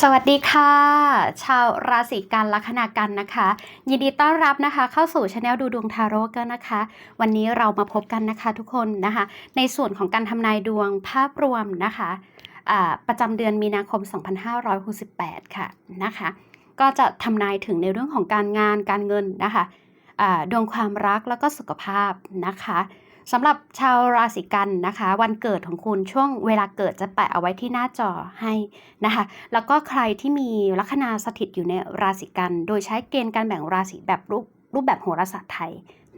สวัสดีค่ะ ชาวราศีกันลัคนากันนะคะ ยินดีต้อนรับนะคะ เข้าสู่ช anel ดูดวงทาโร่กันนะคะ วันนี้เรามาพบกันนะคะทุกคนนะคะ ในส่วนของการทำนายดวงภาพรวมนะคะประจำเดือนมีนาคม 2568 ค่ะนะคะ ก็จะทำนายถึงในเรื่องของการงานการเงินนะคะดวงความรักแล้วก็สุขภาพนะคะ สำหรับชาวราศีกันนะคะ วันเกิดของคุณช่วงเวลาเกิดจะแปะเอาไว้ที่หน้าจอให้นะคะ แล้วก็ใครที่มีลัคนาสถิตอยู่ในราศีกัน โดยใช้เกณฑ์การแบ่งราศีแบบรูปรูปแบบโหราศาสตร์ไทย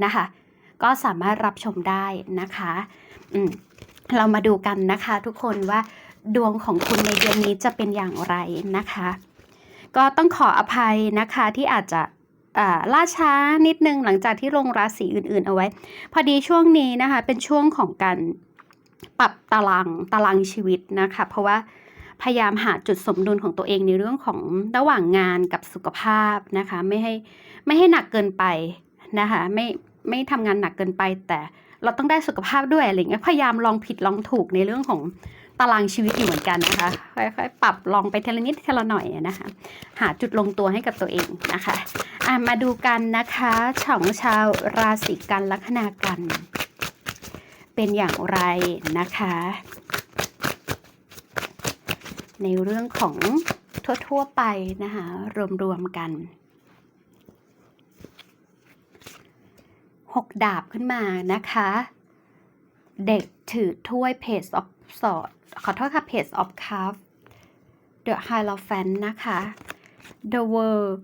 นะคะ ก็สามารถรับชมได้นะคะอืมเรามาดูกันนะคะทุกคนว่าดวงของคุณในเดือนนี้จะเป็นอย่างไรนะคะ ก็ต้องขออภัยนะคะที่อาจจะ ล่าช้านิดนึงหลังจากที่ลงราศีอื่นๆเอาไว้ พอดีช่วงนี้นะคะ เป็นช่วงของการปรับตารางตารางชีวิตนะคะ เพราะว่าพยายามหาจุดสมดุลของตัวเองในเรื่องของระหว่างงานกับสุขภาพนะคะ ไม่ให้ไม่ให้หนักเกินไปนะคะไม่ไม่ทำงานหนักเกินไปแต่เราต้องได้สุขภาพด้วยอะไรเงี้ยพยายามลองผิดลองถูกในเรื่องของ ตารางชีวิตอยู่เหมือนกันนะคะค่อยๆปรับลองไปทีละนิดทีละหน่อยนะคะ หาจุดลงตัวให้กับตัวเองนะคะอะมาดูกันนะคะของชาวราศีกันลัคนากัน เป็นอย่างไรนะคะ ในเรื่องของทั่วๆไปนะคะรวมๆกันหกดาบขึ้นมานะคะ เด็กถือถ้วย Page of Swords ขอโทษค่ะ Page of Cups The Hierophant นะคะ The World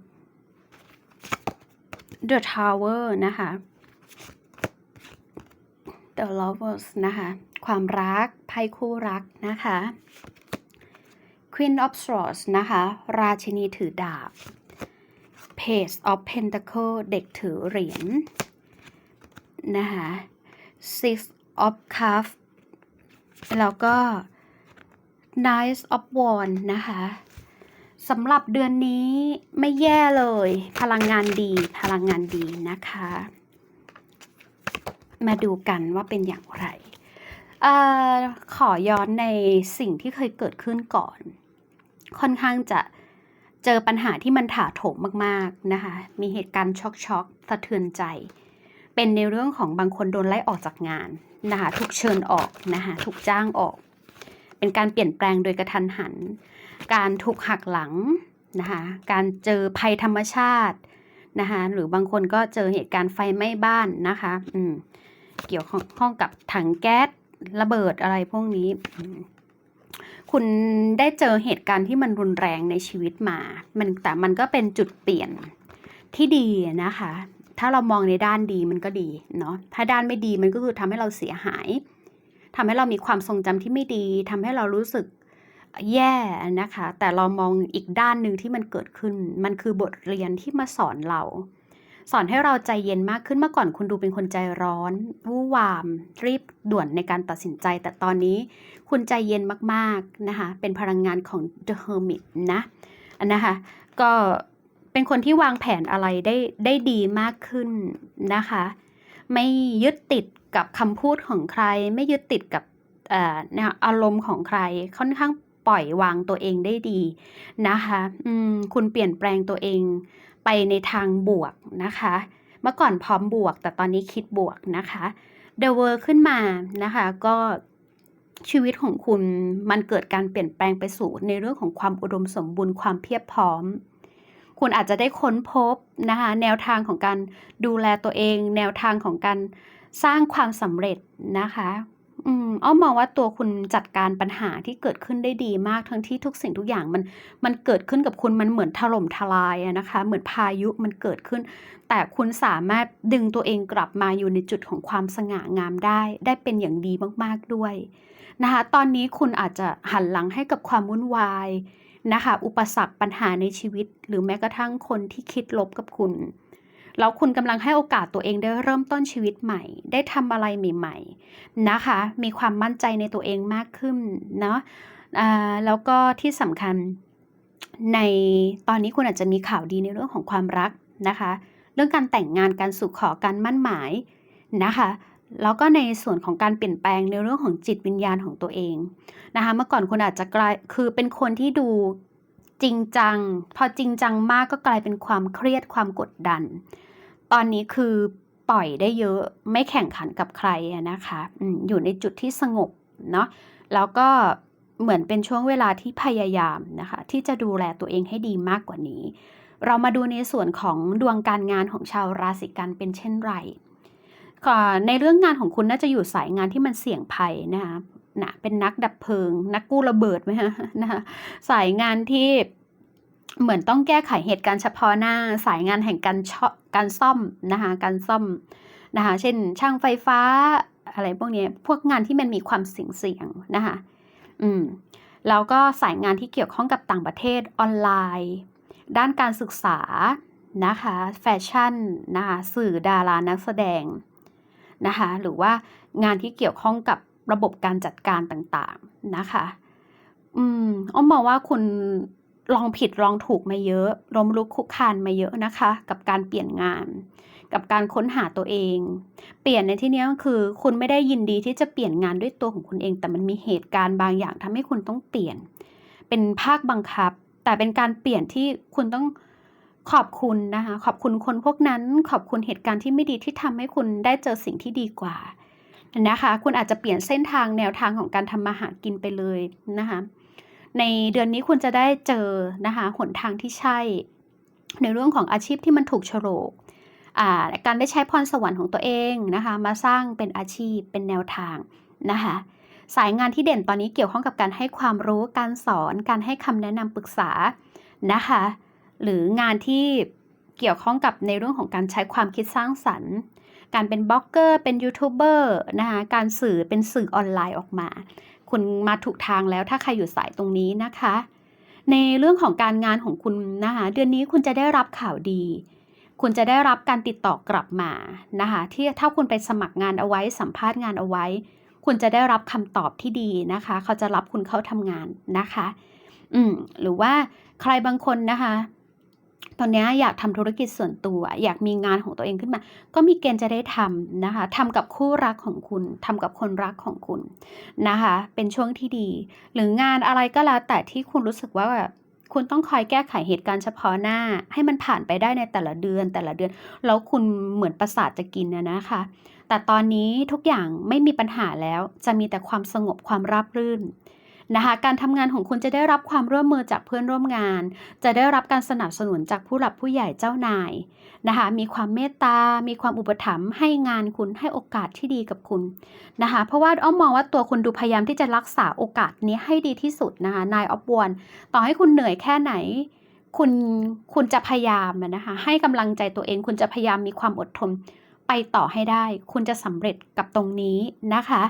The Tower นะคะ The Lovers นะคะ ความรักไพ่คู่รักนะคะ Queen of Swords นะคะ ราชินีถือดาบ Page of Pentacle เด็กถือเหรียญนะคะ Six of Cups แล้วก็ Knight of Wands นะคะสำหรับเดือนนี้ไม่แย่เลย พลังงานดีพลังงานดีนะคะ มาดูกันว่าเป็นอย่างไรอขอย้อนในสิ่งที่เคยเกิดขึ้นก่อน ค่อนข้างจะเจอปัญหาที่มันถาโถมมากๆนะคะ มีเหตุการณ์ช็อกๆสะเทือนใจ เป็นในเรื่องของบางคนโดนไล่ออกจากงานนะคะ ถูกเชิญออกนะคะ ถูกจ้างออก เป็นการเปลี่ยนแปลงโดยกระทันหัน การถูกหักหลังนะคะการเจอภัยธรรมชาตินะคะหรือบางคนก็เจอเหตุการณ์ไฟไหม้บ้านนะคะอืมเกี่ยวข้องกับถังแก๊สระเบิดอะไรพวกนี้ คุณได้เจอเหตุการณ์ที่มันรุนแรงในชีวิตมา มันแต่มันก็เป็นจุดเปลี่ยนที่ดีนะคะ ถ้าเรามองในด้านดีมันก็ดีเนาะถ้าด้านไม่ดีมันก็คือทำให้เราเสียหาย ทำให้เรามีความทรงจำที่ไม่ดีทำให้เรารู้สึกแย่นะคะ แต่เรามองอีกด้านหนึ่งที่มันเกิดขึ้น มันคือบทเรียนที่มาสอนเรา สอนให้เราใจเย็นมากขึ้นเมื่อก่อนคุณดูเป็นคนใจร้อนวู่วาม รีบด่วนในการตัดสินใจ แต่ตอนนี้คุณใจเย็นมากๆนะคะ เป็นพลังงานของ The Hermit นะนะคะก็เป็นคนที่วางแผนอะไรได้ได้ดีมากขึ้นนะคะ ไม่ยึดติดกับคำพูดของใคร ไม่ยึดติดกับอารมณ์ของใครค่อนข้างปล่อยวางตัวเองได้ดีนะคะคุณเปลี่ยนแปลงตัวเองไปในทางบวกนะคะ เมื่อก่อนพร้อมบวก แต่ตอนนี้คิดบวกนะคะ The World ขึ้นมานะคะก็ชีวิตของคุณมันเกิดการเปลี่ยนแปลงไปสู่ในเรื่องของความอุดมสมบูรณ์ความเพียบพร้อม คุณอาจจะได้ค้นพบนะคะแนวทางของการดูแลตัวเอง แนวทางของการสร้างความสำเร็จนะคะอืมอ้อมมองว่าตัวคุณจัดการปัญหาที่เกิดขึ้นได้ดีมากทั้งที่ทุกสิ่งทุกอย่างมันมันเกิดขึ้นกับคุณมันเหมือนถล่มทลายนะคะ เหมือนพายุมันเกิดขึ้น แต่คุณสามารถดึงตัวเองกลับมาอยู่ในจุดของความสง่างามได้ ได้เป็นอย่างดีมากๆด้วยนะคะ ตอนนี้คุณอาจจะหันหลังให้กับความวุ่นวาย นะคะอุปสรรคปัญหาในชีวิต หรือแม้กระทั่งคนที่คิดลบกับคุณ แล้วคุณกำลังให้โอกาสตัวเองได้เริ่มต้นชีวิตใหม่ ได้ทำอะไรใหม่ๆนะคะ มีความมั่นใจในตัวเองมากขึ้นเนาะแล้วก็ที่สำคัญในตอนนี้คุณอาจจะมีข่าวดีในเรื่องของความรักนะคะ เรื่องการแต่งงานการสู่ขอการมั่นหมายนะคะ แล้วก็ในส่วนของการเปลี่ยนแปลงในเรื่องของจิตวิญญาณของตัวเองนะคะเมื่อก่อนคุณอาจจะกลายคือเป็นคนที่ดูจริงจัง พอจริงจังมากก็กลายเป็นความเครียดความกดดัน ตอนนี้คือปล่อยได้เยอะไม่แข่งขันกับใครนะคะอยู่ในจุดที่สงบเนาะแล้วก็เหมือนเป็นช่วงเวลาที่พยายามนะคะที่จะดูแลตัวเองให้ดีมากกว่านี้ เรามาดูในส่วนของดวงการงานของชาวราศีกันเป็นเช่นไร ในเรื่องงานของคุณน่าจะอยู่สายงานที่มันเสี่ยงภัยนะคะนะเป็นนักดับเพลิง นักกู้ระเบิดไหมฮะนะคะสายงานที่เหมือนต้องแก้ไขเหตุการณ์เฉพาะหน้า สายงานแห่งการชการซ่อมนะคะการซ่อมนะคะเช่น ช่างไฟฟ้าอะไรพวกนี้พวกงานที่มันมีความเสี่ยงเสี่ยงนะคะอืมแล้วก็สายงานที่เกี่ยวข้องกับต่างประเทศออนไลน์ ด้านการศึกษานะคะแฟชั่นนะคะสื่อดารานักแสดง นะคะหรือว่างานที่เกี่ยวข้องกับระบบการจัดการต่างๆนะคะอืมอ้อมมองว่าคุณลองผิดลองถูกมาเยอะล้มลุกคุกคานมาเยอะนะคะ กับการเปลี่ยนงาน กับการค้นหาตัวเอง เปลี่ยนในที่นี้ก็คือ คุณไม่ได้ยินดีที่จะเปลี่ยนงานด้วยตัวของคุณเอง แต่มันมีเหตุการณ์บางอย่างทำให้คุณต้องเปลี่ยน เป็นภาคบังคับ แต่เป็นการเปลี่ยนที่คุณต้อง ขอบคุณนะคะ ขอบคุณคนพวกนั้น ขอบคุณเหตุการณ์ที่ไม่ดีที่ทำให้คุณได้เจอสิ่งที่ดีกว่านะคะ คุณอาจจะเปลี่ยนเส้นทางแนวทางของการทำมาหากินไปเลยนะคะ ในเดือนนี้คุณจะได้เจอนะคะหนทางที่ใช่ ในเรื่องของอาชีพที่มันถูกโฉลกการได้ใช้พรสวรรค์ของตัวเองนะคะ มาสร้างเป็นอาชีพเป็นแนวทางนะคะสายงานที่เด่นตอนนี้เกี่ยวข้องกับการให้ความรู้การสอนการให้คำแนะนำปรึกษานะคะ หรืองานที่เกี่ยวข้องกับในเรื่องของการใช้ความคิดสร้างสรรค์ การเป็นบล็อกเกอร์ เป็นยูทูบเบอร์นะคะ การสื่อเป็นสื่อออนไลน์ออกมา คุณมาถูกทางแล้วถ้าใครอยู่สายตรงนี้นะคะ ในเรื่องของการงานของคุณนะคะเดือนนี้คุณจะได้รับข่าวดี คุณจะได้รับการติดต่อกลับมานะคะที่ถ้าคุณไปสมัครงานเอาไว้สัมภาษณ์งานเอาไว้ คุณจะได้รับคำตอบที่ดีนะคะ เขาจะรับคุณเข้าทำงานนะคะ อืมหรือว่าใครบางคนนะคะ ตอนนี้อยากทำธุรกิจส่วนตัว อยากมีงานของตัวเองขึ้นมา ก็มีเกณฑ์จะได้ทำนะคะทำกับคู่รักของคุณทำกับคนรักของคุณนะคะ เป็นช่วงที่ดี หรืองานอะไรก็แล้วแต่ที่คุณรู้สึกว่าแบบคุณต้องคอยแก้ไขเหตุการณ์เฉพาะหน้า ให้มันผ่านไปได้ในแต่ละเดือนแต่ละเดือน แล้วคุณเหมือนประสาทจะกินนะนะคะ แต่ตอนนี้ทุกอย่างไม่มีปัญหาแล้วจะมีแต่ความสงบความราบรื่น นะคะการทำงานของคุณจะได้รับความร่วมมือจากเพื่อนร่วมงาน จะได้รับการสนับสนุนจากผู้หลักผู้ใหญ่เจ้านายนะคะมีความเมตตา มีความอุปถัมภ์ให้งานคุณให้โอกาสที่ดีกับคุณนะคะเพราะว่าอ้อมมองว่าตัวคุณดูพยายามที่จะรักษาโอกาสนี้ให้ดีที่สุดนะคะนายออฟวอนต่อให้คุณเหนื่อยแค่ไหนคุณคุณจะพยายามนะคะให้กำลังใจตัวเอง คุณจะพยายามมีความอดทนไปต่อให้ได้ คุณจะสำเร็จกับตรงนี้นะคะ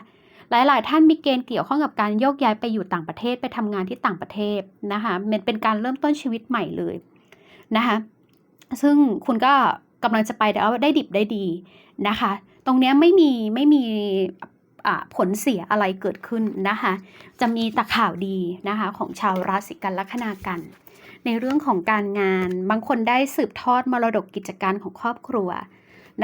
หลายๆ ท่านมีเกณฑ์เกี่ยวข้องกับการโยกย้ายไปอยู่ต่างประเทศไปทำงานที่ต่างประเทศนะคะมันเป็นการเริ่มต้นชีวิตใหม่เลยนะคะซึ่งคุณก็กำลังจะไปแล้วได้ดิบได้ดีนะคะ ตรงนี้ไม่มีไม่มีผลเสียอะไรเกิดขึ้นนะคะ จะมีแต่ข่าวดีนะคะของชาวราศีกันลัคนากัน ในเรื่องของการงานบางคนได้สืบทอดมรดกกิจการของครอบครัว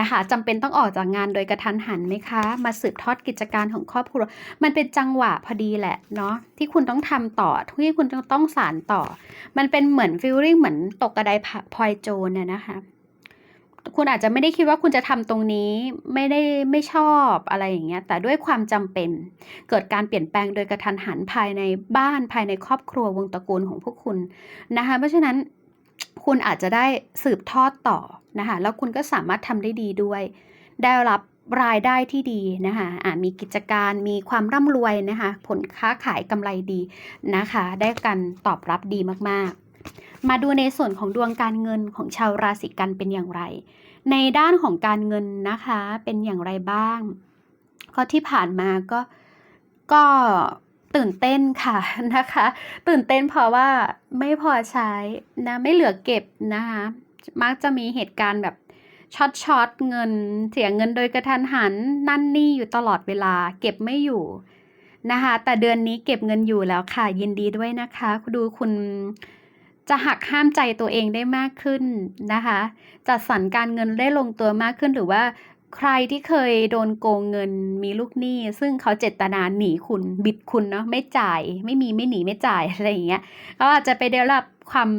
นะคะจำเป็นต้องออกจากงานโดยกระทันหันไหมคะ มาสืบทอดกิจการของครอบครัว มันเป็นจังหวะพอดีแหละเนาะที่คุณต้องทำต่อที่คุณต้องสานต่อ มันเป็นเหมือนฟิลลิ่งเหมือนตกกระไดพลอยโจรเนี่ยนะคะคุณอาจจะไม่ได้คิดว่าคุณจะทำตรงนี้ไม่ได้ไม่ชอบอะไรอย่างเงี้ย แต่ด้วยความจำเป็น เกิดการเปลี่ยนแปลงโดยกระทันหันภายในบ้านภายในครอบครัววงตระกูลของพวกคุณนะคะ เพราะฉะนั้น คุณอาจจะได้สืบทอดต่อนะคะแล้วคุณก็สามารถทำได้ดีด้วย ได้รับรายได้ที่ดีนะคะอ่ามีกิจการมีความร่ำรวยนะคะผลค้าขายกำไรดีนะคะ ได้การตอบรับดีมากๆ มาดูในส่วนของดวงการเงินของชาวราศีกันเป็นอย่างไร ในด้านของการเงินนะคะเป็นอย่างไรบ้าง ก็ที่ผ่านมาก็ก็ ตื่นเต้นค่ะนะคะ ตื่นเต้นเพราะว่าไม่พอใช้นะไม่เหลือเก็บนะคะมักจะมีเหตุการณ์แบบช็อตช็อตเงินเสียเงินโดยกระทันหันนั่นนี่อยู่ตลอดเวลา เก็บไม่อยู่นะคะแต่เดือนนี้เก็บเงินอยู่แล้วค่ะ ยินดีด้วยนะคะ ดูคุณจะหักห้ามใจตัวเองได้มากขึ้นนะคะ จัดสรรการเงินได้ลงตัวมากขึ้นหรือว่า ใครที่เคยโดนโกงเงินมีลูกหนี้ ซึ่งเขาเจตนาหนีคุณบิดคุณเนาะไม่จ่าย ไม่มีไม่หนีไม่จ่ายอะไรอย่างเงี้ยเขาอาจจะไปได้รับความ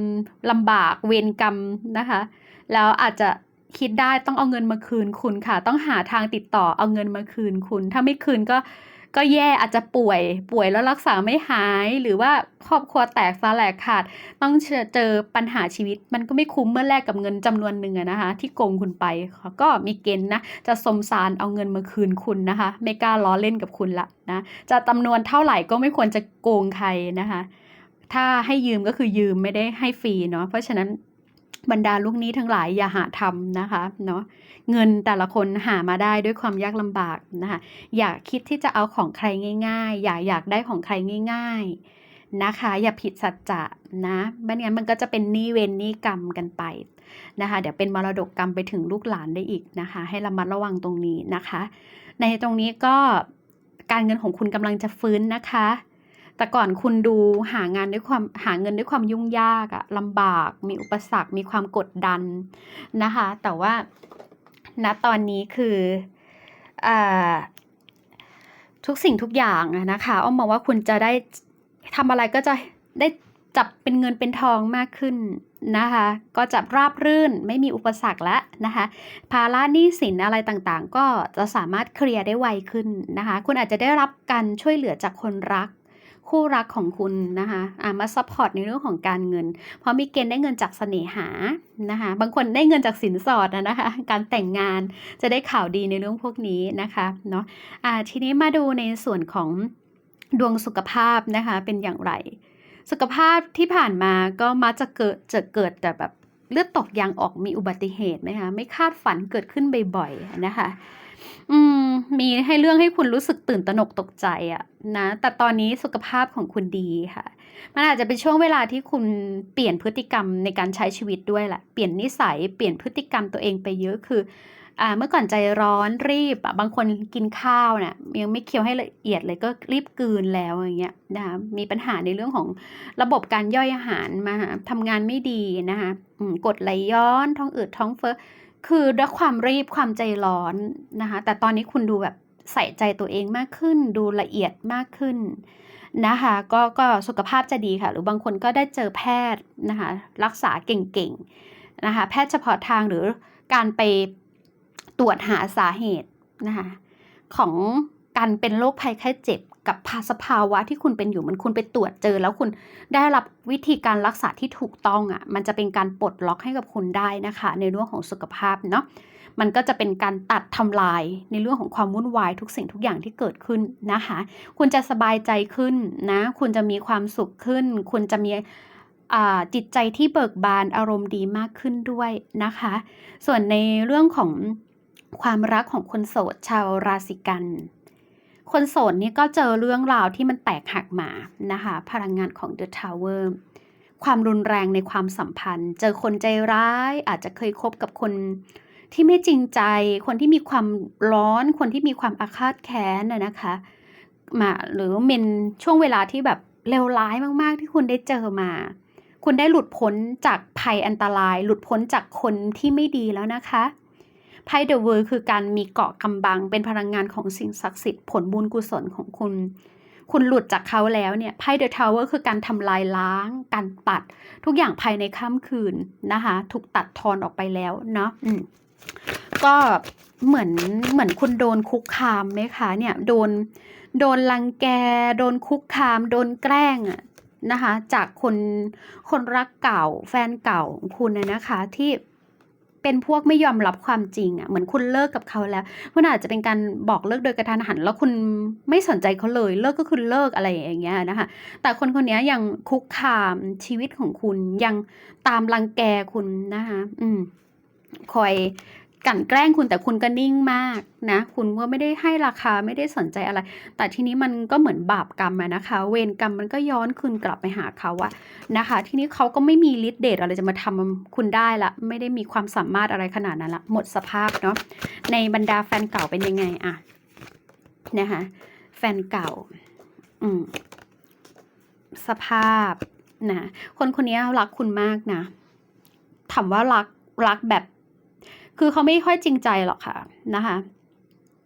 ลำบากเวรกรรมนะคะ แล้วอาจจะคิดได้ต้องเอาเงินมาคืนคุณค่ะ ต้องหาทางติดต่อเอาเงินมาคืนคุณ ถ้าไม่คืนก็ ก็แย่อาจจะป่วยป่วยแล้วรักษาไม่หาย หรือว่าครอบครัวแตกสลายขาด ต้องเจอปัญหาชีวิต มันก็ไม่คุ้มเมื่อแลกกับเงินจำนวนหนึ่งนะคะ ที่โกงคุณไปเขาก็มีเกณฑ์นะจะสมสารเอาเงินมาคืนคุณนะคะ ไม่กล้าล้อเล่นกับคุณละนะจะจำนวนเท่าไหร่ก็ไม่ควรจะโกงใครนะคะ ถ้าให้ยืมก็คือยืมไม่ได้ให้ฟรีเนาะเพราะฉะนั้น บรรดาลูกนี้ทั้งหลายอย่าหาทำนะคะเนาะเงินแต่ละคนหามาได้ด้วยความยากลำบากนะคะอย่าคิดที่จะเอาของใครง่าย ๆ อย่าอยากได้ของใครง่าย ๆนะคะ อย่าผิดสัจจะนะไม่งั้นมันก็จะเป็นหนี้เวรหนี้กรรมกันไปนะคะเดี๋ยวเป็นมรดกกรรมไปถึงลูกหลานได้อีกนะคะ ให้ระมัดระวังตรงนี้นะคะ ในตรงนี้ก็การเงินของคุณกำลังจะฟื้นนะคะ แต่ก่อนคุณดูหางานด้วยความหาเงินด้วยความยุ่งยากอะลำบาก มีอุปสรรค มีความกดดันนะคะ แต่ว่าณตอนนี้คืออทุกสิ่งทุกอย่างนะคะอ้อมมองว่าคุณจะได้ทำอะไรก็จะได้จับเป็นเงินเป็นทองมากขึ้นนะคะ ก็จะราบรื่นไม่มีอุปสรรคแล้วนะคะ ภาระหนี้สินอะไรต่างๆ ก็จะสามารถเคลียร์ได้ไวขึ้นนะคะ คุณอาจจะได้รับการช่วยเหลือจากคนรัก คู่รักของคุณนะคะอ่ามาซัพพอร์ตในเรื่องของการเงิน เพราะมีเกณฑ์ได้เงินจากเสน่หานะคะ บางคนได้เงินจากสินสอดนะนะคะ การแต่งงานจะได้ข่าวดีในเรื่องพวกนี้นะคะเนาะอ่าทีนี้มาดูในส่วนของดวงสุขภาพนะคะเป็นอย่างไร สุขภาพที่ผ่านมาก็มักจะเกิดจะเกิดแต่แบบเลือดตกยางออกมีอุบัติเหตุไหมคะไม่คาดฝันเกิดขึ้นบ่อยๆนะคะ อืม มีให้เรื่องให้คุณรู้สึกตื่นตระหนกตกใจอะนะ แต่ตอนนี้สุขภาพของคุณดีค่ะ มันอาจจะเป็นช่วงเวลาที่คุณเปลี่ยนพฤติกรรมในการใช้ชีวิตด้วยแหละเปลี่ยนนิสัยเปลี่ยนพฤติกรรมตัวเองไปเยอะคืออ่าเมื่อก่อนใจร้อนรีบอะบางคนกินข้าวเนี่ยยังไม่เคี้ยวให้ละเอียดเลยก็รีบกืนแล้วอย่างเงี้ยนะคะมีปัญหาในเรื่องของระบบการย่อยอาหารมาทำงานไม่ดีนะคะกดไหลย้อนท้องอืดท้องเฟ้อ คือด้วยความรีบความใจร้อนนะคะ แต่ตอนนี้คุณดูแบบใส่ใจตัวเองมากขึ้น ดูละเอียดมากขึ้นนะคะก็ก็สุขภาพจะดีค่ะ หรือบางคนก็ได้เจอแพทย์นะคะรักษาเก่งๆนะคะแพทย์เฉพาะทางหรือการไปตรวจหาสาเหตุนะคะของการเป็นโรคภัยไข้เจ็บ กับภาสภาวะที่คุณเป็นอยู่มันคุณไปตรวจเจอ แล้วคุณได้รับวิธีการรักษาที่ถูกต้องอะ่ะ มันจะเป็นการปลดล็อกให้กับคุณได้นะคะ ในเรื่องของสุขภาพเนาะมันก็จะเป็นการตัดทำลายในเรื่องของความวุ่นวายทุกสิ่งทุกอย่างที่เกิดขึ้นนะคะ คุณจะสบายใจขึ้นนะ คุณจะมีความสุขขึ้น คุณจะมีจิตใจที่เบิกบานอารมณ์ดีมากขึ้นด้วยนะคะ ส่วนในเรื่องของความรักของคนโสดชาวราศีกัน คนโสดนี่ก็เจอเรื่องราวที่มันแตกหักมานะคะ พลังงานของ The Tower ความรุนแรงในความสัมพันธ์ เจอคนใจร้าย อาจจะเคยคบกับคนที่ไม่จริงใจ คนที่มีความร้อน คนที่มีความอาฆาตแค้นนะนะคะ มาหรือเป็นช่วงเวลาที่แบบเลวร้ายมาก ๆ ที่คุณได้เจอมา คุณได้หลุดพ้นจากภัยอันตราย หลุดพ้นจากคนที่ไม่ดีแล้วนะคะ ไพ่เดอะเวิร์คือการมีเกาะกำบัง เป็นพลังงานของสิ่งศักดิ์สิทธิ์ผลบุญกุศลของคุณ คุณหลุดจากเขาแล้วเนี่ยไพ่เดอะทาวเวอร์คือการทำลายล้าง การตัด ทุกอย่างภายในค่ำคืนนะคะถูกตัดทอนออกไปแล้วเนาะอืมก็เหมือนเหมือนคุณโดนคุกคามไหมคะเนี่ยโดนโดนลังแก โดนคุกคาม โดนแกล้งอะนะคะจากคนคนรักเก่าแฟนเก่าของคุณนะคะที่ เป็นพวกไม่ยอมรับความจริงอะ่ะเหมือนคุณเลิกกับเขาแล้วคุณอาจจะเป็นการบอกเลิกโดยกระทันหัน แล้วคุณไม่สนใจเขาเลยเลิกก็คือเลิกอะไรอย่างเงี้ยนะคะแต่คนคนนี้ยังคุกคามชีวิตของคุณยังตามรังแกคุณนะคะอืมคอย กันแกล้งคุณแต่คุณก็นิ่งมากนะ คุณก็ไม่ได้ให้ราคาไม่ได้สนใจอะไร แต่ทีนี้มันก็เหมือนบาปกรรมนะคะ เวรกรรมมันก็ย้อนคืนกลับไปหาเขาอะนะคะ ทีนี้เขาก็ไม่มีฤทธิ์เดชอะไรจะมาทำคุณได้ละ ไม่ได้มีความสามารถอะไรขนาดนั้นละ หมดสภาพเนาะในบรรดาแฟนเก่าเป็นยังไงอะนะคะแฟนเก่า อืมสภาพนะคนคนนี้รักคุณมากนะถามว่ารักรักแบบ คือเขาไม่ค่อยจริงใจหรอกค่ะนะคะ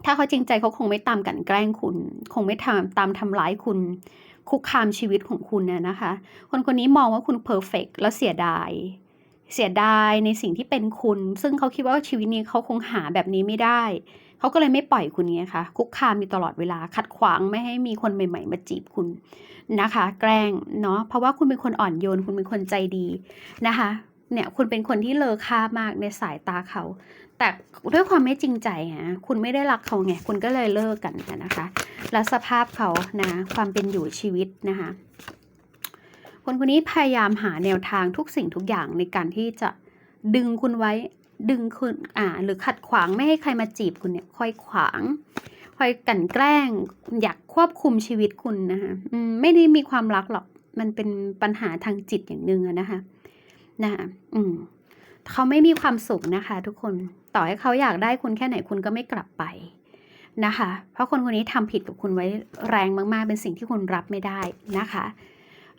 ถ้าเขาจริงใจเขาคงไม่ตามกันแกล้งคุณ คงไม่ทำตามทำร้ายคุณ คุกคามชีวิตของคุณน่ะนะคะ คนคนนี้มองว่าคุณเพอร์เฟกแล้วเสียดาย เสียดายในสิ่งที่เป็นคุณ ซึ่งเขาคิดว่าชีวิตนี้เขาคงหาแบบนี้ไม่ได้เขาก็เลยไม่ปล่อยคุณไงคะคุกคามอยู่ตลอดเวลาขัดขวางไม่ให้มีคนใหม่ ๆ มาจีบคุณนะคะ แกล้งเนาะเพราะว่าคุณเป็นคนอ่อนโยน คุณเป็นคนใจดีนะคะ เนี่ยคุณเป็นคนที่เลอค่ามากในสายตาเขา แต่ด้วยความไม่จริงใจฮะคุณไม่ได้รักเขาไงคุณก็เลยเลิกกันนะคะ แล้วสภาพเขานะความเป็นอยู่ชีวิตนะคะคนคนนี้พยายามหาแนวทางทุกสิ่งทุกอย่างในการที่จะดึงคุณไว้ดึงคุณอ่าหรือขัดขวางไม่ให้ใครมาจีบคุณเนี่ยคอยขวางคอยกันแกล้ง อยากควบคุมชีวิตคุณนะคะไม่ได้มีความรักหรอกมันเป็นปัญหาทางจิตอย่างหนึ่งนะคะ นะอืมเขาไม่มีความสุขนะคะ ทุกคนต่อให้เขาอยากได้คุณแค่ไหนคุณก็ไม่กลับไปนะคะ เพราะคนคนนี้ทำผิดกับคุณไว้แรงมากๆ เป็นสิ่งที่คุณรับไม่ได้นะคะ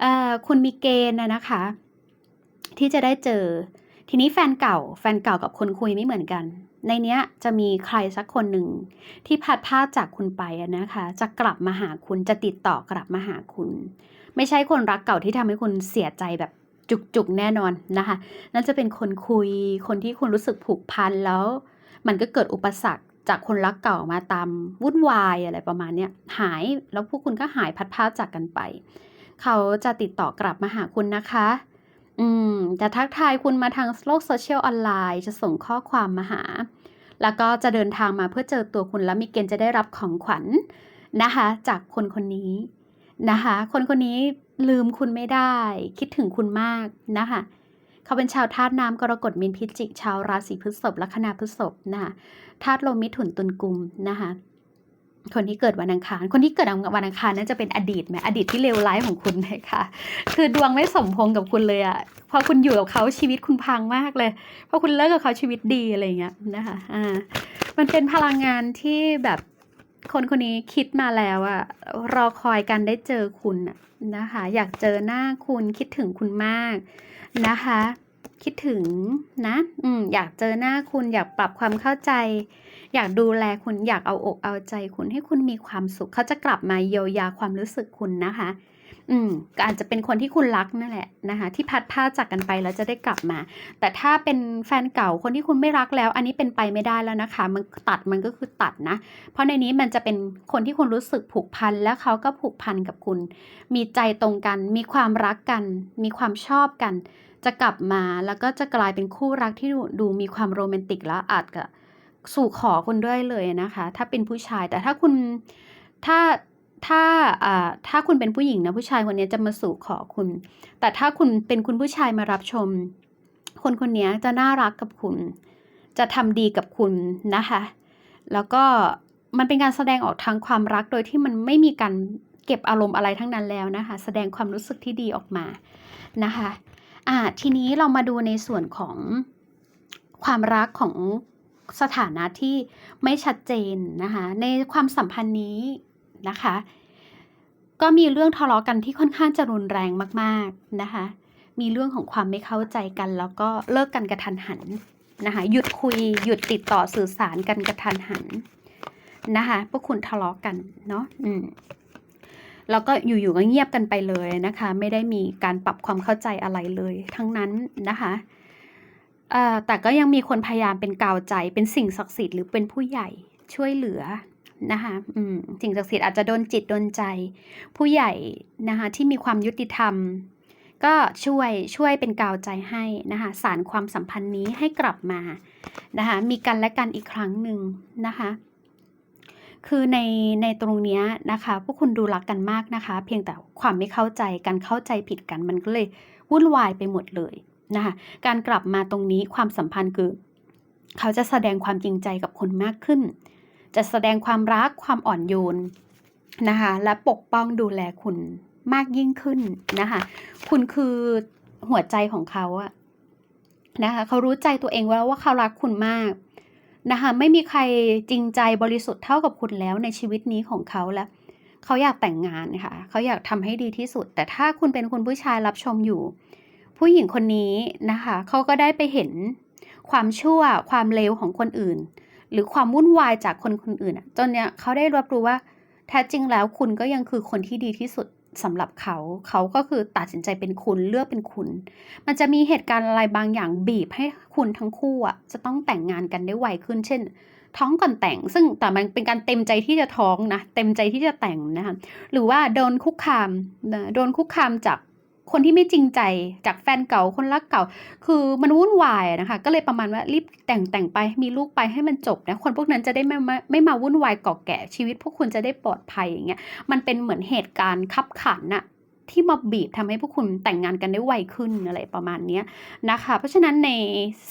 เอ่อคุณมีเกณฑ์นะนะคะ ที่จะได้เจอ ทีนี้แฟนเก่า แฟนเก่ากับคนคุยไม่เหมือนกัน ในเนี้ยจะมีใครสักคนหนึ่งที่พัดพลาดจากคุณไปนะคะ จะกลับมาหาคุณจะติดต่อกลับมาหาคุณ ไม่ใช่คนรักเก่าที่ทำให้คุณเสียใจแบบ จุกๆแน่นอนนะคะนั่นจะเป็นคนคุยคนที่คุณรู้สึกผูกพันแล้ว มันก็เกิดอุปสรรคจากคนรักเก่ามาตามวุ่นวายอะไรประมาณเนี้ยหายแล้วพวกคุณก็หายพัดพลาจากกันไป เขาจะติดต่อกลับมาหาคุณนะคะ อืมจะทักทายคุณมาทางโลกโซเชียลออนไลน์จะส่งข้อความมาหา แล้วก็จะเดินทางมาเพื่อเจอตัวคุณแล้วมีเกณฑ์จะได้รับของขวัญนะคะ จากคนคนนี้ นะคะ คนคนนี้ลืมคุณไม่ได้ คิดถึงคุณมากนะคะเขาเป็นชาวธาตุน้ำกรกฎมีนพิจิก ชาวราศีพฤษภลัคนาพฤษภนะคะธาตุลมมิถุนตุลกุมนะคะคนที่เกิดวันอังคาร คนที่เกิดวันอังคารนั่นจะเป็นอดีตไหมอดีตที่เลวร้ายของคุณเลยค่ะ คือดวงไม่สมพงกับคุณเลยอะพอคุณอยู่กับเขาชีวิตคุณพังมากเลย พอคุณเลิกกับเขาชีวิตดีอะไรเงี้ยนะคะ อ่า มันเป็นพลังงานที่แบบ คนคนนี้คิดมาแล้วอะรอคอยกันได้เจอคุณนะคะ อยากเจอหน้าคุณคิดถึงคุณมากนะคะ คิดถึงนะอืมอยากเจอหน้าคุณอยากปรับความเข้าใจ อยากดูแลคุณอยากเอาอกเอาใจคุณให้คุณมีความสุขเขาจะกลับมาเยียวยาความรู้สึกคุณนะคะ อืมก็อาจจะเป็นคนที่คุณรักนั่นแหละนะคะที่พัดพาจากกันไปแล้วจะได้กลับมา แต่ถ้าเป็นแฟนเก่าคนที่คุณไม่รักแล้ว อันนี้เป็นไปไม่ได้แล้วนะคะ มันตัดมันก็คือตัดนะ เพราะในนี้มันจะเป็นคนที่คุณรู้สึกผูกพันแล้วเขาก็ผูกพันกับคุณ มีใจตรงกัน มีความรักกัน มีความชอบกัน จะกลับมาแล้วก็จะกลายเป็นคู่รักที่ดูดูมีความโรแมนติกแล้วอาจจะสู่ขอคุณด้วยเลยนะคะ ถ้าเป็นผู้ชายแต่ถ้าคุณถ้า ถ้าอ่าถ้าคุณเป็นผู้หญิงนะผู้ชายคนนี้จะมาสู่ขอคุณ แต่ถ้าคุณเป็นคุณผู้ชายมารับชม คนคนนี้จะน่ารักกับคุณ จะทำดีกับคุณนะคะ แล้วก็มันเป็นการแสดงออกทางความรักโดยที่มันไม่มีการเก็บอารมณ์อะไรทั้งนั้นแล้วนะคะ แสดงความรู้สึกที่ดีออกมานะคะอ่าทีนี้เรามาดูในส่วนของความรักของสถานะที่ไม่ชัดเจนนะคะ ในความสัมพันธ์นี้ นะคะ ก็มีเรื่องทะเลาะกันที่ค่อนข้างจะรุนแรงมากๆนะคะ มีเรื่องของความไม่เข้าใจกัน แล้วก็เลิกกันกระทันหันนะคะหยุดคุยหยุดติดต่อสื่อสารกันกระทันหันนะคะพวกคุณทะเลาะกันเนาะอืมแล้วก็อยู่ๆก็เงียบกันไปเลยนะคะ ไม่ได้มีการปรับความเข้าใจอะไรเลย ทั้งนั้นนะคะแต่ก็ยังมีคนพยายามเป็นกาวใจเป็นสิ่งศักดิ์สิทธิ์หรือเป็นผู้ใหญ่ช่วยเหลือ นะคะอืมสิ่งศักดิ์สิทธิ์อาจจะโดนจิตโดนใจ ผู้ใหญ่นะคะที่มีความยุติธรรม ก็ช่วยช่วยเป็นกาวใจให้นะคะสารความสัมพันธ์นี้ให้กลับมานะคะมีกันและกันอีกครั้งหนึ่งนะคะคือในในตรงนี้นะคะพวกคุณดูรักกันมากนะคะ เพียงแต่ความไม่เข้าใจกันเข้าใจผิดกันมันก็เลยวุ่นวายไปหมดเลยนะคะการกลับมาตรงนี้ความสัมพันธ์คือ เขาจะแสดงความจริงใจกับคุณมากขึ้น จะแสดงความรักความอ่อนโยนนะคะ และปกป้องดูแลคุณมากยิ่งขึ้นนะคะ คุณคือหัวใจของเขาอะนะคะเขารู้ใจตัวเองว่าว่าเขารักคุณมากนะคะ ไม่มีใครจริงใจบริสุทธิ์เท่ากับคุณแล้วในชีวิตนี้ของเขาแล้วเขาอยากแต่งงานค่ะ เขาอยากทำให้ดีที่สุด แต่ถ้าคุณเป็นคุณผู้ชายรับชมอยู่ ผู้หญิงคนนี้นะคะ เขาก็ได้ไปเห็นความชั่วความเลวของคนอื่น หรือความวุ่นวายจากคนคนอื่นอะจนเนี้ยเขาได้รับรู้ว่า แท้จริงแล้วคุณก็ยังคือคนที่ดีที่สุดสำหรับเขา เขาก็คือตัดสินใจเป็นคุณเลือกเป็นคุณ มันจะมีเหตุการณ์อะไรบางอย่างบีบให้คุณทั้งคู่อะจะต้องแต่งงานกันได้ไวขึ้น เช่น ท้องก่อนแต่ง ซึ่งแต่มันเป็นการเต็มใจที่จะท้องนะ เต็มใจที่จะแต่งนะคะ หรือว่าโดนคุกคามนะโดนคุกคามจาก คนที่ไม่จริงใจจากแฟนเก่าคนรักเก่า คือมันวุ่นวายนะคะ ก็เลยประมาณว่ารีบแต่งแต่งไปมีลูกไปให้มันจบนะคนพวกนั้นจะได้ไม่มาไม่มาวุ่นวายก่อแก่ชีวิตพวกคุณจะได้ปลอดภัยอย่างเงี้ยมันเป็นเหมือนเหตุการณ์คับขันน่ะที่มาบีบทำให้พวกคุณแต่งงานกันได้ไวขึ้นอะไรประมาณเนี้ยนะคะ เพราะฉะนั้นใน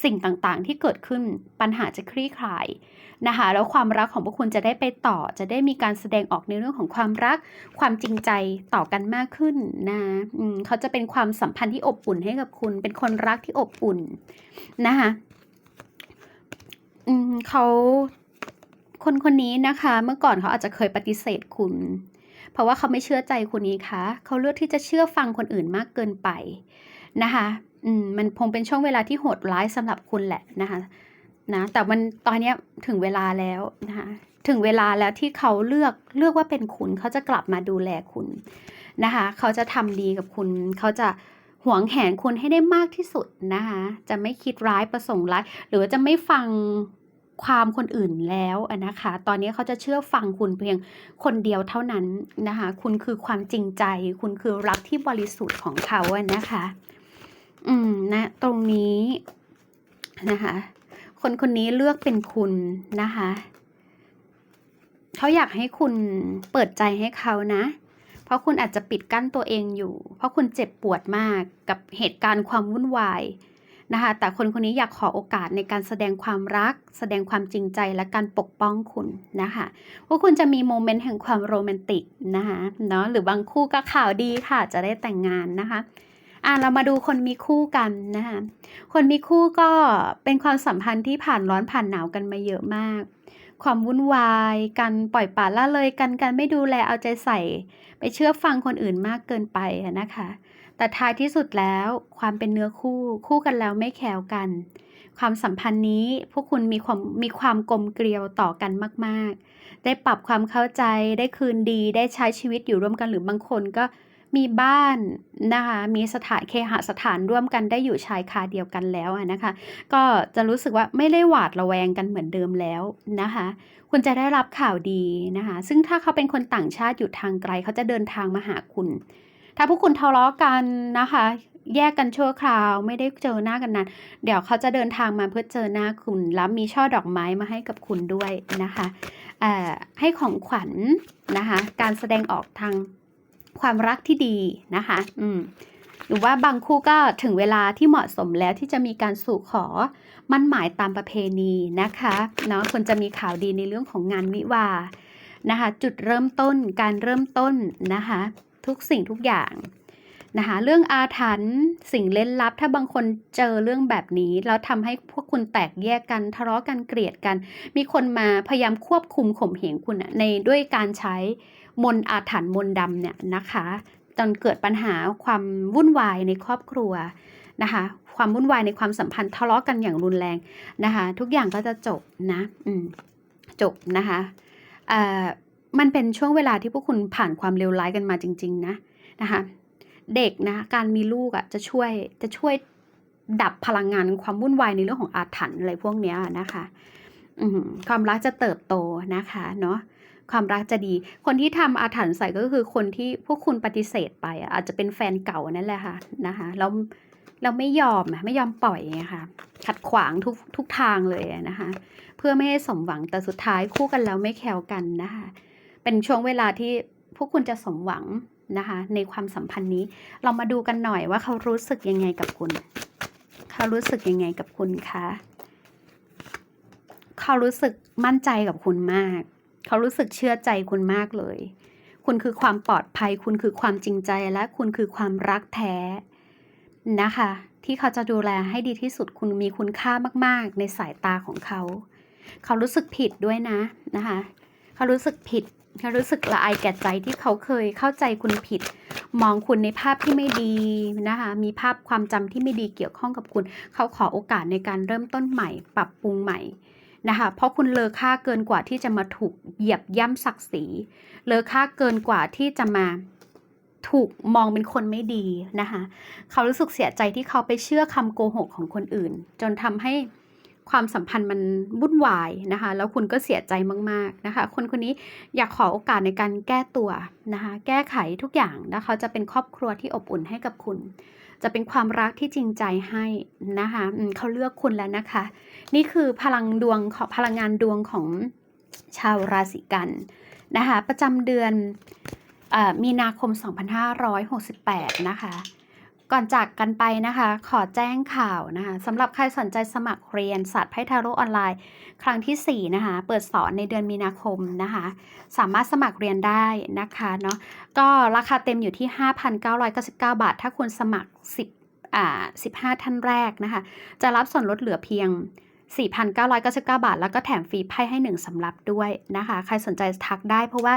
สิ่งต่างๆที่เกิดขึ้นปัญหาจะคลี่คลาย นะคะแล้วความรักของพวกคุณจะได้ไปต่อ จะได้มีการแสดงออกในเรื่องของความรัก ความจริงใจต่อกันมากขึ้นนะเขาจะเป็นความสัมพันธ์ที่อบอุ่นให้กับคุณ เป็นคนรักที่อบอุ่นนะคะเขาคนคนนี้นะคะ เมื่อก่อนเขาอาจจะเคยปฏิเสธคุณ เพราะว่าเขาไม่เชื่อใจคุณนี้คะเขาเลือกที่จะเชื่อฟังคนอื่นมากเกินไปนะคะ อืมมันคงเป็นช่วงเวลาที่โหดร้ายสำหรับคุณแหละนะคะ นะแต่มันตอนนี้ถึงเวลาแล้วนะคะถึงเวลาแล้วที่เขาเลือกเลือกว่าเป็นคุณ เขาจะกลับมาดูแลคุณนะคะเขาจะทำดีกับคุณ เขาจะหวงแหนคุณให้ได้มากที่สุดนะคะจะไม่คิดร้ายประสงค์ร้าย หรือว่าจะไม่ฟังความคนอื่นแล้วนะคะ ตอนนี้เขาจะเชื่อฟังคุณเพียงคนเดียวเท่านั้นนะคะ คุณคือความจริงใจ คุณคือรักที่บริสุทธิ์ของเขาอะนะคะ อืมนะ ตรงนี้นะคะ คนคนนี้เลือกเป็นคุณนะคะ เขาอยากให้คุณเปิดใจให้เขานะ เพราะคุณอาจจะปิดกั้นตัวเองอยู่ เพราะคุณเจ็บปวดมากกับเหตุการณ์ความวุ่นวายนะคะ แต่คนคนนี้อยากขอโอกาสในการแสดงความรัก แสดงความจริงใจและการปกป้องคุณนะคะว่าคุณจะมีโมเมนต์แห่งความโรแมนติกนะคะเนาะหรือบางคู่ก็ข่าวดีค่ะจะได้แต่งงานนะคะ อะเรามาดูคนมีคู่กันนะคะคนมีคู่ก็เป็นความสัมพันธ์ที่ผ่านร้อนผ่านหนาวกันมาเยอะมาก ความวุ่นวายการปล่อยปละละเลยกันการไม่ดูแลเอาใจใส่ ไปเชื่อฟังคนอื่นมากเกินไปนะคะ แต่ท้ายที่สุดแล้วความเป็นเนื้อคู่คู่กันแล้วไม่แคล้วกัน ความสัมพันธ์นี้พวกคุณมีความมีความกลมเกลียวต่อกันมาก ๆ ได้ปรับความเข้าใจได้คืนดีได้ใช้ชีวิตอยู่ร่วมกันหรือบางคนก็ มีบ้านนะคะ มีสถานเคหสถานร่วมกันได้อยู่ชายคาเดียวกันแล้วนะคะ ก็จะรู้สึกว่าไม่ได้หวาดระแวงกันเหมือนเดิมแล้วนะคะ คุณจะได้รับข่าวดีนะคะ ซึ่งถ้าเขาเป็นคนต่างชาติอยู่ทางไกลเขาจะเดินทางมาหาคุณ ถ้าพวกคุณทะเลาะกันนะคะ แยกกันชั่วคราวไม่ได้เจอหน้ากันนานเดี๋ยวเขาจะเดินทางมาเพื่อเจอหน้าคุณ แล้วมีช่อดอกไม้มาให้กับคุณด้วยนะคะให้ของขวัญนะคะ การแสดงออกทาง ความรักที่ดีนะคะอืมหรือว่าบางคู่ก็ถึงเวลาที่เหมาะสมแล้วที่จะมีการสู่ขอ มั่นหมายตามประเพณีนะคะเนาะควรจะมีข่าวดีในเรื่องของงานวิวาห์นะคะ จุดเริ่มต้นการเริ่มต้นนะคะ ทุกสิ่งทุกอย่าง นะคะเรื่องอาถรรพ์สิ่งเล่นลับ ถ้าบางคนเจอเรื่องแบบนี้แล้วทำให้พวกคุณแตกแยกกันทะเลาะกันเกลียดกัน มีคนมาพยายามควบคุมข่มเหงคุณอะในด้วยการใช้มนอาถรรพ์มนดำเนี่ยนะคะจนเกิดปัญหาความวุ่นวายในครอบครัวนะคะความวุ่นวายในความสัมพันธ์ทะเลาะกันอย่างรุนแรงนะคะทุกอย่างก็จะจบนะอืมจบนะคะมันเป็นช่วงเวลาที่พวกคุณผ่านความเลวร้ายกันมาจริง ๆ นะนะคะ เด็กนะการมีลูกอะ่ะจะช่วยจะช่วยดับพลังงานความวุ่นวายในเรื่องของอาถรรพ์อะไรพวกเนี้ยนะคะความรักจะเติบโตนะคะเนาะความรักจะดี คนที่ทำอาถรรพ์ใส่ก็คือคนที่พวกคุณปฏิเสธไปอะอาจจะเป็นแฟนเก่านั่นแหละค่ะนะคะแล้วเราไม่ยอมไม่ยอมปล่อยไงคะขัดขวางทุกทุกทางเลยนะคะเพื่อไม่ให้สมหวังแต่สุดท้ายคู่กันแล้วไม่แคล้วกันนะคะเป็นช่วงเวลาที่พวกคุณจะสมหวัง นะคะ ในความสัมพันธ์นี้ เรามาดูกันหน่อยว่าเขารู้สึกยังไงกับคุณ เขารู้สึกยังไงกับคุณคะเขารู้สึกมั่นใจกับคุณมาก เขารู้สึกเชื่อใจคุณมากเลย คุณคือความปลอดภัย คุณคือความจริงใจและคุณคือความรักแท้นะคะ ที่เขาจะดูแลให้ดีที่สุดคุณมีคุณค่ามาก ๆ ในสายตาของเขา เขารู้สึกผิดด้วยนะนะคะ เขารู้สึกผิด รู้สึกละอายแก่ใจที่เขาเคยเข้าใจคุณผิด มองคุณในภาพที่ไม่ดีนะคะ มีภาพความจำที่ไม่ดีเกี่ยวข้องกับคุณ เขาขอโอกาสในการเริ่มต้นใหม่ ปรับปรุงใหม่นะคะ เพราะคุณเลอค่าเกินกว่าที่จะมาถูกเหยียบย่ำศักดิ์ศรี เลอค่าเกินกว่าที่จะมาถูกมองเป็นคนไม่ดีนะคะ เขารู้สึกเสียใจที่เขาไปเชื่อคำโกหกของคนอื่น จนทำให้ ความสัมพันธ์มันวุ่นวายนะคะ แล้วคุณก็เสียใจมากๆนะคะ คนคนนี้อยากขอโอกาสในการแก้ตัวนะคะ แก้ไขทุกอย่างแล้วเขาจะเป็นครอบครัวที่อบอุ่นให้กับคุณ จะเป็นความรักที่จริงใจให้นะคะเขาเลือกคุณแล้วนะคะ นี่คือพลังดวงของพลังงานดวงของชาวราศีกันนะคะ ประจำเดือนเออมีนาคม 2568 นะคะ ก่อนจากกันไปนะคะ ขอแจ้งข่าวนะคะสำหรับใครสนใจสมัครเรียนศาสตร์ไพ่ทาโร่ออนไลน์ ครั้งทีสี่ 4 นะคะ เปิดสอนในเดือนมีนาคมนะคะ สามารถสมัครเรียนได้นะคะเนาะก็ราคาเต็มอยู่ที่ 5,999 บาท ถ้าคุณสมัคร 10อ่า15 ท่านแรกนะคะ จะรับส่วนลดเหลือเพียง 4,999 บาท แล้วก็แถมฟรีไพ่ให้ 1สำรับด้วยนะคะ ใครสนใจทักได้เพราะว่า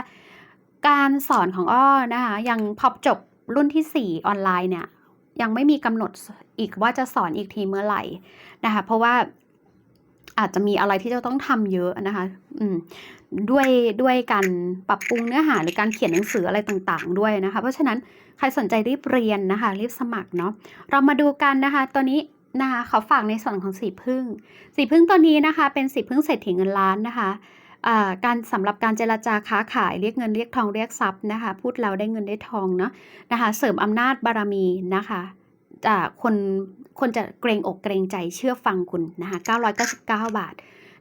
การสอนของอ้อนะคะยังพอจบรุ่นที่ 4 ออนไลน์เนี่ย ยังไม่มีกำหนดอีกว่าจะสอนอีกทีเมื่อไหร่นะคะ เพราะว่าอาจจะมีอะไรที่จะต้องทำเยอะนะคะ อืม ด้วยด้วยการปรับปรุงเนื้อหาหรือการเขียนหนังสืออะไรต่างๆ ด้วยนะคะ เพราะฉะนั้นใครสนใจรีบเรียนนะคะ รีบสมัครเนาะ เรามาดูกันนะคะ ตัวนี้นะคะเขาฝากในส่วนของสีพึ่ง สีพึ่งตัวนี้นะคะ เป็นสีพึ่งเศรษฐีเงินล้านนะคะ การสำหรับการเจรจาค้าขายเรียกเงินเรียกทองเรียกทรัพย์นะคะพูดแล้วได้เงินได้ทองเนาะนะคะเสริมอำนาจบารมีนะคะจากคนคนจะเกรงอกเกรงใจเชื่อฟังคุณนะคะ999 บาท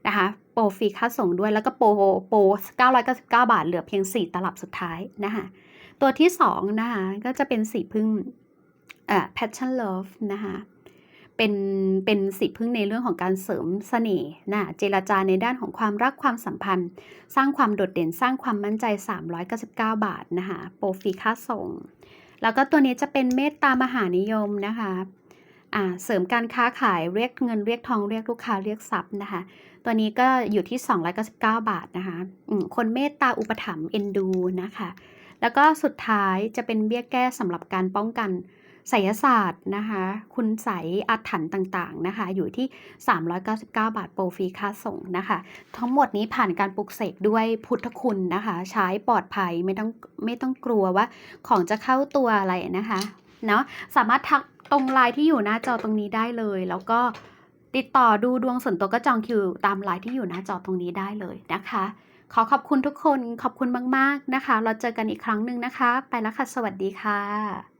นะคะโปรฟรีค่าส่งด้วยแล้วก็โปรโปร999 บาท เหลือเพียง 4 ตลับสุดท้ายนะคะตัวที่2นะคะก็จะเป็นสีพึ่งอ่า passion love นะคะ เป็นเป็นสีพึ่งในเรื่องของการเสริมเสน่ห์นะเจรจาในด้านของความรักความสัมพันธ์ สร้างความโดดเด่นสร้างความมั่นใจ 399 บาทนะคะโปรฟีค่าส่ง แล้วก็ตัวนี้จะเป็นเมตตามหานิยมนะคะอ่าเสริมการค้าขายเรียกเงินเรียกทองเรียกลูกค้าเรียกทรัพย์นะคะ ตัวนี้ก็อยู่ที่ 299 บาทนะคะคนเมตตาอุปถัมภ์เอ็นดูนะคะ แล้วก็สุดท้ายจะเป็นเบี้ยแก้สำหรับการป้องกัน ไสยศาสตร์นะคะ คุณใสยอาถรรพ์ต่างๆนะคะ อยู่ที่ 399 บาทโปรฟรีค่าส่งนะคะ ทั้งหมดนี้ผ่านการปลุกเสกด้วยพุทธคุณนะคะ ใช้ปลอดภัยไม่ต้องไม่ต้องกลัวว่าของจะเข้าตัวอะไรนะคะเนาะสามารถทักตรงไลน์ที่อยู่หน้าจอตรงนี้ได้เลย แล้วก็ติดต่อดูดวงส่วนตัวก็จองคิวตามไลน์ที่อยู่หน้าจอตรงนี้ได้เลยนะคะ ขอขอบคุณทุกคนขอบคุณมาก ๆ นะคะ เราเจอกันอีกครั้งหนึ่งนะคะ ไปแล้วค่ะ สวัสดีค่ะ